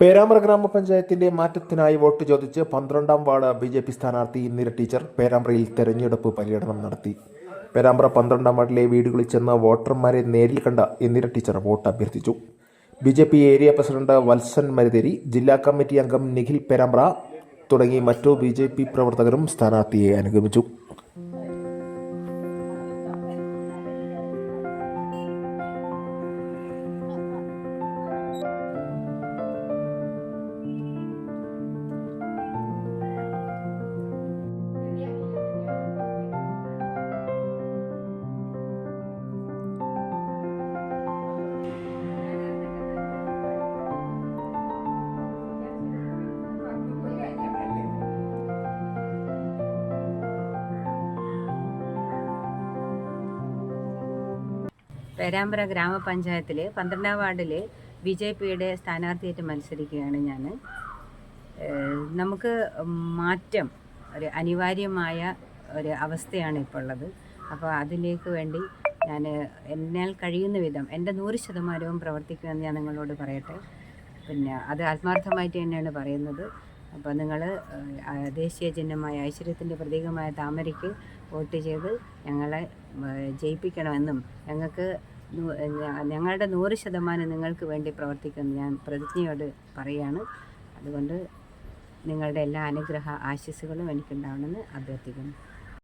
പേരാമ്പ്ര ഗ്രാമപഞ്ചായത്തിന്റെ മാറ്റത്തിനായി വോട്ട് ചോദിച്ച് പന്ത്രണ്ടാം വാർഡ് ബി ജെ പി സ്ഥാനാർത്ഥി ഇന്ദിര ടീച്ചർ പേരാമ്പ്രയിൽ തെരഞ്ഞെടുപ്പ് പര്യടനം നടത്തി. പേരാമ്പ്ര പന്ത്രണ്ടാം വാർഡിലെ വീടുകളിൽ ചെന്ന് വോട്ടർമാരെ നേരിൽ കണ്ട ഇന്ദിര ടീച്ചർ വോട്ട് അഭ്യർത്ഥിച്ചു. B J P area president Valsan Marutheri ജില്ലാ കമ്മിറ്റി അംഗം നിഖിൽ പേരാമ്പ്ര തുടങ്ങി മറ്റു ബി ജെ പി പ്രവർത്തകരും സ്ഥാനാർത്ഥിയെ അനുഗമിച്ചു. പേരാമ്പ്ര ഗ്രാമപഞ്ചായത്തിൽ പന്ത്രണ്ടാം വാർഡിൽ ബി ജെ പിയുടെ സ്ഥാനാർത്ഥിയായിട്ട് മത്സരിക്കുകയാണ് ഞാൻ നമുക്ക് മാറ്റം ഒരു അനിവാര്യമായ ഒരു അവസ്ഥയാണ് ഇപ്പോൾ ഉള്ളത് അപ്പോൾ അതിലേക്ക് വേണ്ടി ഞാൻ എന്നാൽ കഴിയുന്ന വിധം എന്റെ നൂറ് ശതമാനവും പ്രവർത്തിക്കുമെന്ന് ഞാൻ നിങ്ങളോട് പറയട്ടെ. പിന്നെ അത് ആത്മാർത്ഥമായിട്ട് തന്നെയാണ് പറയുന്നത്. അപ്പോൾ നിങ്ങൾ ദേശീയ ചിഹ്നമായ ഐശ്വര്യത്തിന്റെ പ്രതീകമായ താമരയ്ക്ക് വോട്ട് ചെയ്ത് ഞങ്ങളെ ജയിപ്പിക്കണമെന്നും ഞങ്ങൾക്ക് ഞങ്ങളുടെ നൂറ് ശതമാനം നിങ്ങൾക്ക് വേണ്ടി പ്രവർത്തിക്കുമെന്ന് ഞാൻ പ്രതിജ്ഞയോട് പറയുകയാണ്. അതുകൊണ്ട് നിങ്ങളുടെ എല്ലാ അനുഗ്രഹ ആശസ്സുകളും എനിക്കുണ്ടാവണമെന്ന് അഭ്യർത്ഥിക്കുന്നു.